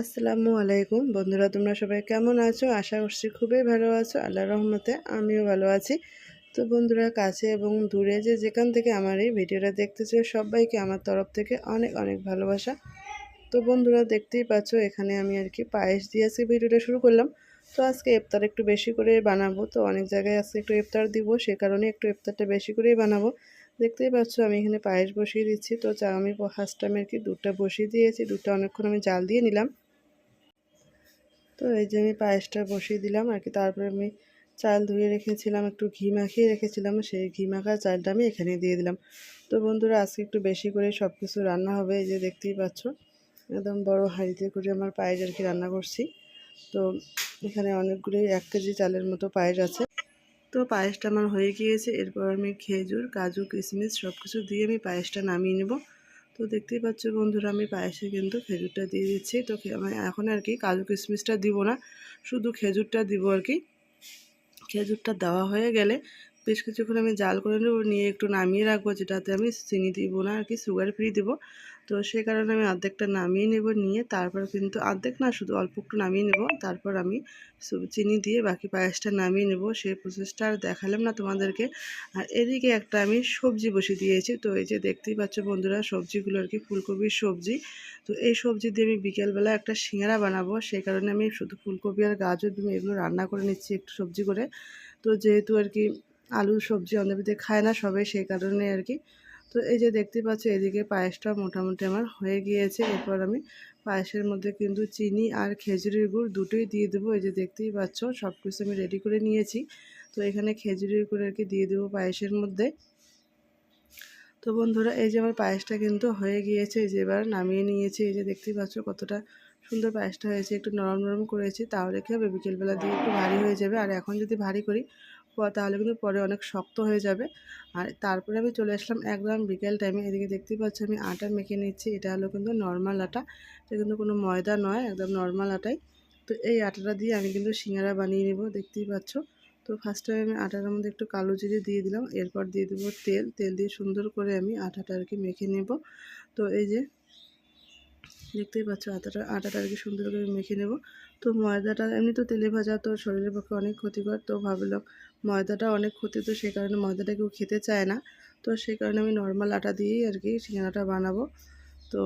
আসসালামু আলাইকুম। বন্ধুরা, তোমরা সবাই কেমন আছো? আশা করছি খুবই ভালো আছো। আল্লাহ রহমতে আমিও ভালো আছি। তো বন্ধুরা, কাছে এবং দূরে যে যেখান থেকে আমার এই ভিডিওটা দেখতেছো, সবাইকে আমার তরফ থেকে অনেক অনেক ভালোবাসা। তো বন্ধুরা, দেখতেই পাচ্ছ, এখানে আমি আর কি পায়েস দিয়ে আজকে ভিডিওটা শুরু করলাম। তো আজকে ইফতার একটু বেশি করে বানাবো। তো অনেক জায়গায় আজকে একটু ইফতার দিব, সে কারণে একটু ইফতারটা বেশি করেই বানাবো। দেখতেই পাচ্ছ, আমি এখানে পায়েস বসিয়ে দিচ্ছি। তো চা আমি ফার্স্ট টাইম আর কি দুধটা বসিয়ে দিয়েছি। দুধটা অনেকক্ষণ আমি জাল দিয়ে নিলাম। তো এই যে আমি পায়েসটা বসিয়ে দিলাম, আর কি তারপরে আমি চাল ধুয়ে রেখেছিলাম, একটু ঘি মাখিয়ে রেখেছিলাম, সেই ঘি মাখা চালটা আমি এখানে দিয়ে দিলাম। তো বন্ধুরা, আজকে একটু বেশি করে সব কিছু রান্না হবে, এই যে দেখতেই পাচ্ছ, একদম বড় হাঁড়িতে করে আমার পায়েস আর কি রান্না করছি। তো এখানে অনেকগুলি এক কেজি চালের মতো পায়েস আছে। তো পায়েসটা আমার হয়ে গিয়েছে, এরপর আমি খেজুর, কাজু, কিশমিশ সব কিছু দিয়ে আমি পায়েসটা নামিয়ে নেব। তো দেখতেই পাচ্ছ বন্ধুরা, আমি পায়েসে কিন্তু খেজুরটা দিয়ে দিচ্ছি। তো আমি এখন আর কি কাজু কিশমিশটা দিব না, শুধু খেজুরটা দিব আর কি। খেজুরটা দেওয়া হয়ে গেলে বেশ কিছুক্ষণ আমি জাল করে নেব, নিয়ে একটু নামিয়ে রাখব, যেটাতে আমি চিনি দিব না আর কি সুগার ফ্রি দেবো। তো সে কারণে আমি অর্ধেকটা নামিয়ে নেব নিয়ে, তারপর কিন্তু অর্ধেক না, শুধু অল্প একটু নামিয়ে নেব। তারপর আমি চিনি দিয়ে বাকি পায়েসটা নামিয়ে নেব। সেই প্রসেসটা আর দেখালাম না তোমাদেরকে। আর এদিকে একটা আমি সবজি বসিয়ে দিয়েছি। তো এই যে দেখতেই পাচ্ছ বন্ধুরা, সবজিগুলো আর কি, ফুলকপির সবজি। তো এই সবজি দিয়ে আমি বিকেলবেলা একটা সিঙ্গারা বানাবো। সেই কারণে আমি শুধু ফুলকপি আর গাজর দিয়ে এগুলো রান্না করে নিচ্ছি একটু সবজি করে। তো যেহেতু আর কি আলু সবজি অন্ধ্রপ্রদেশে খায় না সবাই, সেই কারণে আর কি তো এই যে দেখতে পাচ্ছ, এদিকে পায়েসটা মোটামুটি আমার হয়ে গিয়েছে। এরপর আমি পায়েসের মধ্যে কিন্তু চিনি আর খেজুরের গুড় দুটোই দিয়ে দেবো। এই যে দেখতেই পাচ্ছ সব কিছু আমি রেডি করে নিয়েছি। তো এখানে খেজুরের গুড় আর কি দিয়ে দেবো পায়েসের মধ্যে। তো বন্ধুরা, এই যে আমার পায়েসটা কিন্তু হয়ে গিয়েছে। এই যে এবার নামিয়ে নিয়েছি। এই যে দেখতেই পাচ্ছ, কতটা সুন্দর পায়েসটা হয়েছে। একটু নরম নরম করেছি, তাহলে কী হবে? বিকেলবেলা দিয়ে একটু ভারী হয়ে যাবে। আর এখন যদি ভারী করি তাহলে কিন্তু পরে অনেক শক্ত হয়ে যাবে। আর তারপরে আমি চলে আসলাম একদম বিকেল টাইমে এদিকে দেখতেই পাচ্ছি আমি আটা মেখে নিচ্ছি। এটা হলো কিন্তু নর্মাল আটা। এটা কিন্তু কোনো ময়দা নয়, একদম নর্মাল আটাই। তো এই আটাটা দিয়ে আমি কিন্তু সিঙ্গারা বানিয়ে নেব, দেখতেই পাচ্ছ। তো ফার্স্ট টাইম আমি আটার মধ্যে একটু কালো জিরে দিয়ে দিলাম। এরপর দিয়ে দেবো তেল। তেল দিয়ে সুন্দর করে আমি আটাটা আর কি মেখে নেব। তো এই যে, দেখতেই পাচ্ছ আটাটা আটাটা আর কি সুন্দর করে মেখে নেব। তো ময়দাটা এমনি তো তেলে ভাজা তো শরীরের পক্ষে অনেক ক্ষতিকর। তো ভাবলাম ময়দাটা অনেক ক্ষতি, তো সেই কারণে ময়দাটা কেউ খেতে চায় না। তো সেই কারণে আমি নর্মাল আটা দিয়েই আর কি সিঙ্গারাটা বানাবো। তো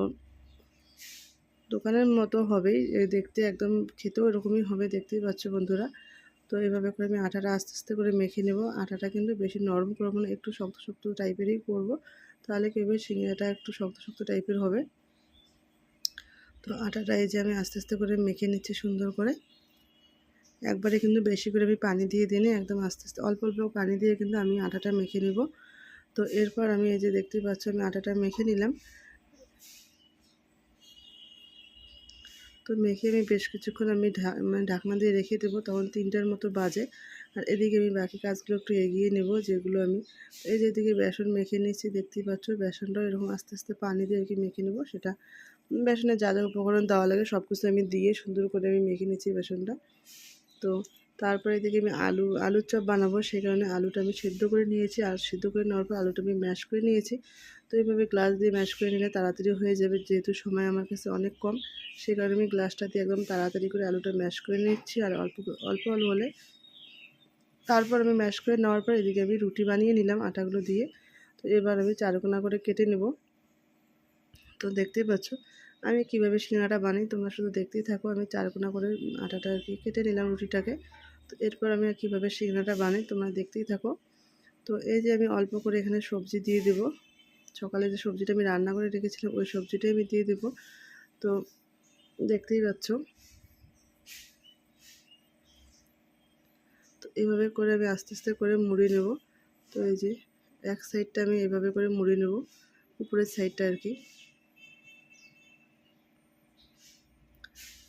দোকানের মতো হবেই দেখতে একদম খেতেও এরকমই হবে, দেখতেই পাচ্ছ বন্ধুরা। তো এভাবে করে আমি আটাটা আস্তে আস্তে করে মেখে নেব। আটাটা কিন্তু বেশি নরম করব না, একটু শক্ত শক্ত টাইপেরই করব। তাহলে কী হবে একটু শক্ত শক্ত টাইপের হবে। তো আটাটা এই যে আমি আস্তে আস্তে করে মেখে নিচ্ছি সুন্দর করে। একবারে কিন্তু বেশি করে আমি পানি দিয়ে দিই একদম আস্তে আস্তে, অল্প অল্প পানি দিয়ে কিন্তু আমি আটাটা মেখে নেব। তো এরপর আমি এই যে দেখতে পাচ্ছ আমি আটাটা মেখে নিলাম। তো মেখে আমি বেশ কিছুক্ষণ আমি মানে ঢাকনা দিয়ে রেখে দেবো, তখন তিনটার মতো বাজে। আর এদিকে আমি বাকি কাজগুলো একটু এগিয়ে নেব, যেগুলো আমি এই যে এদিকে বেসন মেখে নিচ্ছি দেখতেই পাচ্ছ বেসনটাও এরকম আস্তে আস্তে পানি দিয়ে আর কি মেখে নেব, সেটা বেসনে যা যা উপকরণ দেওয়া লাগে সব কিছু আমি দিয়ে সুন্দর করে আমি মেখে নিচ্ছি বেসনটা। তো তারপরে এদিকে আমি আলু, আলুর চপ বানাবো সেই কারণে আলুটা আমি সেদ্ধ করে নিয়েছি। আর সিদ্ধ করে নেওয়ার পর আলুটা আমি ম্যাশ করে নিয়েছি। তো এইভাবে গ্লাস দিয়ে ম্যাশ করে নিলে তাড়াতাড়ি হয়ে যাবে, যেহেতু সময় আমার কাছে অনেক কম। সেই কারণে আমি গ্লাসটা দিয়ে একদম তাড়াতাড়ি করে আলুটা ম্যাশ করে নিচ্ছি। আর অল্প অল্প আলু হলে তারপর আমি ম্যাশ করে নেওয়ার পর এদিকে আমি রুটি বানিয়ে নিলাম আটাগুলো দিয়ে। তো এবার আমি চারকোনা করে কেটে নেব। তো দেখতেই পাচ্ছ। আমি কীভাবে সিঙ্গাটা বানাই তোমরা শুধু দেখতেই থাকো। আমি চারকোনা করে আটাটা আর কি কেটে নিলাম রুটিটাকে। তো এরপর আমি কীভাবে সিঙ্গাটা বানাই তোমরা দেখতেই থাকো। তো এই যে আমি অল্প করে এখানে সবজি দিয়ে দেব। সকালে যে সবজিটা আমি রান্না করে রেখেছিলাম, ওই সবজিটাই আমি দিয়ে দেব। তো দেখতেই পাচ্ছ। তো এইভাবে করে আমি আস্তে আস্তে করে মুড়ি নেব। তো এই যে এক সাইডটা আমি এভাবে করে মুড়ি নেব, উপরের সাইডটা আর কি।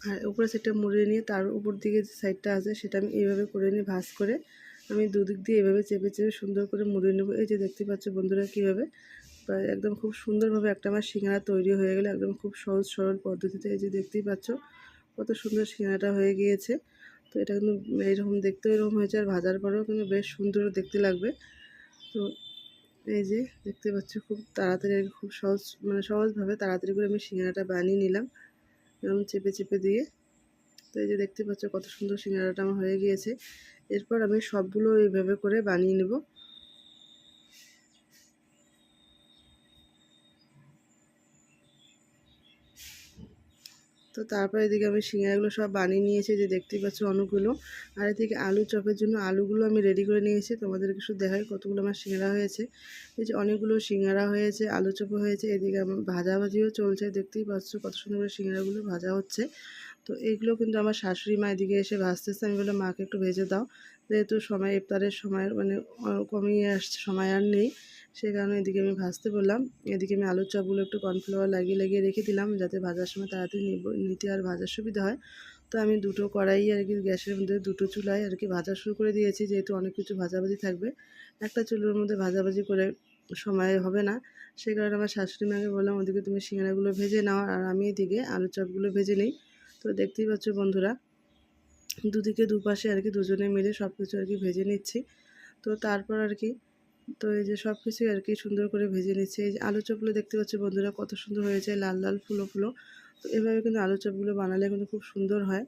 আর উপরে সাইডটা মুড়িয়ে নিয়ে তার উপর দিকে যে সাইডটা আছে সেটা আমি এইভাবে করে নিয়ে ভাজ করে আমি দুদিক দিয়ে এভাবে চেপে চেপে সুন্দর করে মুড়িয়ে নেব। এই যে দেখতে পাচ্ছ বন্ধুরা কীভাবে? একদম খুব সুন্দরভাবে একটা আমার সিঙ্গারা তৈরি হয়ে গেলে একদম খুব সহজ সরল পদ্ধতিতে। এই যে দেখতেই পাচ্ছ কত সুন্দর সিঙ্গারাটা হয়ে গিয়েছে। তো এটা কিন্তু এইরকম দেখতেও এরকম হয়েছে আর ভাজার পরেও কিন্তু বেশ সুন্দর দেখতে লাগবে। তো এই যে দেখতে পাচ্ছ খুব তাড়াতাড়ি খুব সহজ মানে সহজভাবে তাড়াতাড়ি করে আমি সিঙ্গারাটা বানিয়ে নিলাম। এরকম চেপে চেপে দিয়ে। তো এই যে দেখতে পাচ্ছ কত সুন্দর সিঙ্গারাটা আমার হয়ে গিয়েছে। এরপর আমি সবগুলো এইভাবে করে বানিয়ে নেব। তো তারপর এদিকে আমি শিঙাগুলো সব বানিয়ে নিয়েছি যে দেখতেই পাচ্ছ অনেকগুলো। আর এদিকে আলু চপের জন্য আলুগুলো আমি রেডি করে নিয়েছি, তোমাদেরকে শুধু দেখায় কতগুলো আমার সিঙ্গারা হয়েছে। এই যে অনেকগুলো সিঙ্গারা হয়েছে, আলু চপও হয়েছে, এদিকে আমার ভাজাভাজিও চলছে, দেখতেই পাচ্ছ কত সুন্দর করে সিঙ্গারাগুলো ভাজা হচ্ছে। তো এইগুলো কিন্তু আমার শাশুড়ি মা এদিকে এসে ভাজতেছে আমি বললাম, মাকে একটু ভেজে দাও। যেহেতু সময় ইফতারের সময় মানে কমিয়ে আসছে, সময় আর নেই সেই কারণে এদিকে আমি ভাজতে বললাম। এদিকে আমি আলুর চপগুলো একটু কর্নফ্লাওয়ার লাগিয়ে লাগিয়ে রেখে দিলাম, যাতে ভাজার সময় তাড়াতাড়ি নিতে আর ভাজার সুবিধা হয়। তো আমি দুটো কড়াই আর কি, গ্যাসের মধ্যে দুটো চুলায় আর কি ভাজা শুরু করে দিয়েছি, যেহেতু অনেক কিছু ভাজাভাজি থাকবে। একটা চুলোর মধ্যে ভাজাভাজি করে সময় হবে না সেই কারণে আমার শাশুড়ি মাকে বললাম, ওদিকে তুমি সিঙ্গারাগুলো ভেজে নাও, আর আমি এদিকে আলুর চপগুলো ভেজে নিই। তো দেখতেই পাচ্ছ বন্ধুরা, দুদিকে দুপাশে আর কি দুজনে মিলে সব কিছু আর কি ভেজে নিচ্ছি। তো তারপর আর কি, তো এই যে সব কিছুই আর কি সুন্দর করে ভেজে নিচ্ছি। এই যে আলু চপগুলো দেখতে পাচ্ছি বন্ধুরা, কত সুন্দর হয়েছে, লাল লাল ফুলো ফুলো। তো এভাবে কিন্তু আলু চপগুলো বানালে কিন্তু খুব সুন্দর হয়।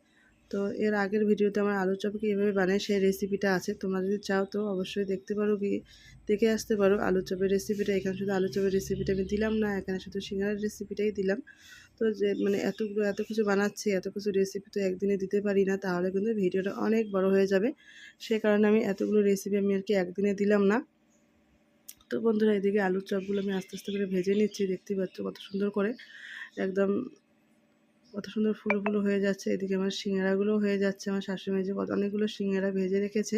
তো এর আগের ভিডিওতে আমার আলু চপকে এভাবে বানাই, সেই রেসিপিটা আছে। তোমরা যদি চাও তো অবশ্যই দেখতে পারো কি, দেখে আসতে পারো। আলু চপের রেসিপিটা, এখানে শুধু আলু চপের রেসিপিটা আমি দিলাম না, এখানে শুধু সিঙ্গারের রেসিপিটাই দিলাম। তো যে মানে এতগুলো, এত কিছু বানাচ্ছি, এত কিছু রেসিপি তো একদিনে দিতে পারি না, তাহলে কিন্তু ভিডিওটা অনেক বড় হয়ে যাবে। সে কারণে আমি এতগুলো রেসিপি আমি আর কি একদিনে দিলাম না। তো বন্ধুরা, এদিকে আলুর চপগুলো আমি আস্তে আস্তে করে ভেজে নিচ্ছি দেখতেই পাচ্ছ কত সুন্দর করে। একদম কত সুন্দর ফুলো ফুলো হয়ে যাচ্ছে, এদিকে আমার সিঙ্গারাগুলো হয়ে যাচ্ছে, আমার শাশুড়ি যে অনেকগুলো সিঙ্গারা ভেজে রেখেছে।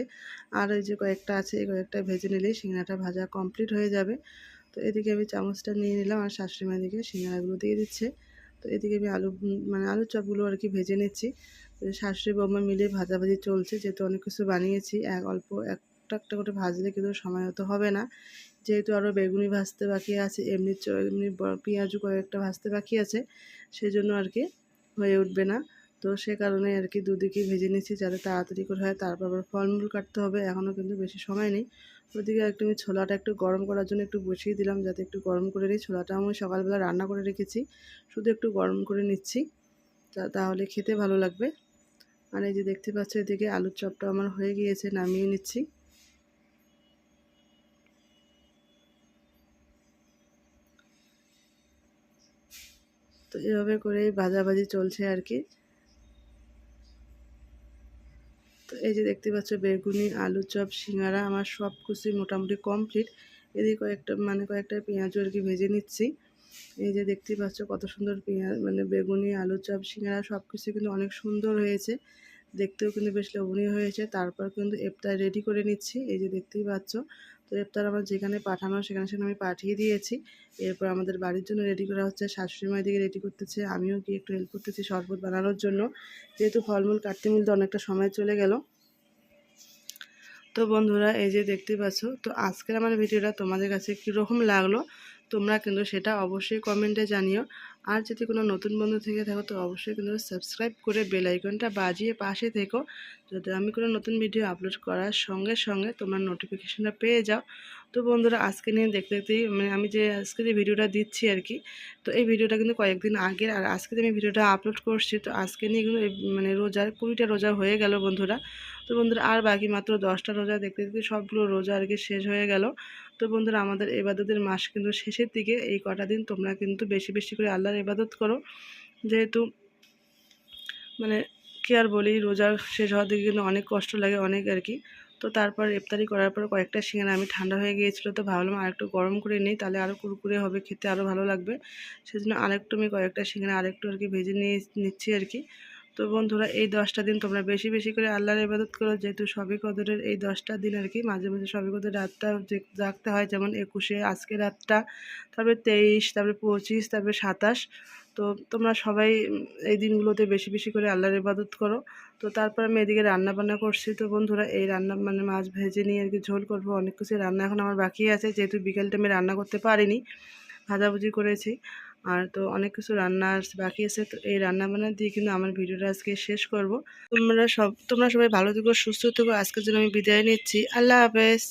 আর ওই যে কয়েকটা আছে, এই কয়েকটা ভেজে নিলেই সিঙ্গারাটা ভাজা কমপ্লিট হয়ে যাবে। তো এদিকে আমি চামচটা নিয়ে নিলাম আর শাশুড়ি দিকে সিঙ্গারাগুলো দিয়ে দিচ্ছে। তো এদিকে আমি আলু মানে আলুর চপগুলো আর কি ভেজে নিচ্ছি। শাশুড়ি বৌমা মিলে ভাজাভাজি চলছে, যেহেতু অনেক কিছু বানিয়েছি, এক অল্প একটা একটা করে ভাজলে কিন্তু সময় হতো হবে না। যেহেতু আরও বেগুনি ভাজতে বাকি আছে, এমনি এমনি পেঁয়াজও কয়েকটা ভাজতে বাকি আছে সেই জন্য আর কি হয়ে উঠবে না। তো সে কারণে আর কি দুদিকেই ভেজে নিচ্ছি, যাতে তাড়াতাড়ি করে হয়। তারপর আবার ফলমূল কাটতে হবে, এখনও কিন্তু বেশি সময় নেই। ওদিকে একটু আমি ছোলাটা একটু গরম করার জন্য একটু বসিয়ে দিলাম, যাতে একটু গরম করে নিই। ছোলাটা আমি সকালবেলা রান্না করে রেখেছি, শুধু একটু গরম করে নিচ্ছি তাহলে খেতে ভালো লাগবে। আর এই যে দেখতে পাচ্ছ, এদিকে আলুর চপটা আমার হয়ে গিয়েছে, নামিয়ে নিচ্ছি। তো এভাবে করেই ভাজাভাজি চলছে আর কি তো এই যে দেখতে পাচ্ছ, বেগুনি, আলু চপ, সিঙ্গারা, আমার সব কিছুই মোটামুটি কমপ্লিট এদিকে কয়েকটা মানে কয়েকটা পেঁয়াজ আর কি ভেজে নিচ্ছি। এই যে দেখতে পাচ্ছ, কত সুন্দর পেঁয়াজ মানে বেগুনি, আলু চপ, সিঙ্গারা সব কিছু কিন্তু অনেক সুন্দর হয়েছে। দেখতেও কিন্তু বেশ লোভনীয় হয়েছে। তারপর কিন্তু এপটা রেডি করে নিচ্ছি। এই যে দেখতেই পাচ্ছ তো এফতার আমার যেখানে পাঠানো সেখানে সেখানে আমি পাঠিয়ে দিয়েছি। এরপর আমাদের বাড়ির জন্য রেডি করা হচ্ছে। শাশুড়ি মায়ের দিকে রেডি করতেছে। আমিও গিয়ে একটু হেল্প করতেছি শরবত বানানোর জন্য। যেহেতু ফলমূল কাটতে মিলতে অনেকটা সময় চলে গেল। তো বন্ধুরা, এই যে দেখতে পাচ্ছ, তো আজকের আমার ভিডিওটা তোমাদের কাছে কীরকম লাগল তোমরা কিন্তু সেটা অবশ্যই কমেন্টে জানিও। আর যদি কোনো নতুন বন্ধু থেকে থাকো, তো অবশ্যই কিন্তু সাবস্ক্রাইব করে বেল আইকনটা বাজিয়ে পাশে থেকো। যাতে আমি কোনো নতুন ভিডিও আপলোড করার সঙ্গে সঙ্গে তোমার নোটিফিকেশানটা পেয়ে যাও। তো বন্ধুরা, আজকে নিয়ে দেখতে দেখতেই মানে আমি যে আজকে যে ভিডিওটা দিচ্ছি আর কি, তো এই ভিডিওটা কিন্তু কয়েকদিন আগের, আর আজকে আমি ভিডিওটা আপলোড করছি, তো আজকে নিয়ে কিন্তু মানে রোজার, কুড়িটা রোজা হয়ে গেল বন্ধুরা। তো বন্ধুরা, আর বাকি মাত্র দশটা রোজা দেখতে দেখতে সবগুলো রোজা আর কি শেষ হয়ে গেল। তো বন্ধুরা, আমাদের এবাদতের মাস কিন্তু শেষের দিকে, এই কটা দিন তোমরা কিন্তু বেশি বেশি করে আল্লাহর এবাদত করো। যেহেতু মানে কি আর বলি রোজার শেষ হওয়ার দিকে কিন্তু অনেক কষ্ট লাগে, অনেক আর কি। তো তারপর ইফতারি করার পর কয়েকটা সিঙ্গারা আমি ঠান্ডা হয়ে গিয়েছিল তো ভাবলাম আরেকটু গরম করে নিই, তাহলে আরও কুরকুরে হবে, খেতে আরও ভালো লাগবে। সেজন্য আরেকটু আমি কয়েকটা সিঙ্গারা আরেকটু আর কি ভেজে নিয়ে নিচ্ছি আর কি। তো বন্ধুরা, এই দশটা দিন তোমরা বেশি বেশি করে আল্লাহর ইবাদত করো, যেহেতু সবই কদরের এই দশটা দিন আর কি, মাঝে মাঝে সবই কদর রাতটা জাগতে হয়, যেমন একুশে আজকে রাতটা, তারপরে তেইশ, তারপরে পঁচিশ, তারপরে সাতাশ তো তোমরা সবাই এই দিনগুলোতে বেশি বেশি করে আল্লাহর ইবাদত করো। তো তারপর আমি এদিকে রান্না বান্না করছি। তো বন্ধুরা, এই রান্না মানে মাছ ভেজে নিয়ে আর কি ঝোল করব, অনেক কিছু রান্না এখন আমার বাকি আছে। যেহেতু বিকেল টাইমে রান্না করতে পারিনি, ভাজাভুজি করেছি। আর তো অনেক কিছু রান্না বাকি আছে। তো এই রান্না বান্না দিয়ে কিন্তু আমার ভিডিওটা আজকে শেষ করব। তোমরা সব তোমরা সবাই ভালো থেকো, সুস্থ থেকো। আজকের জন্য আমি বিদায় নিচ্ছি। আল্লাহ হাফেজ।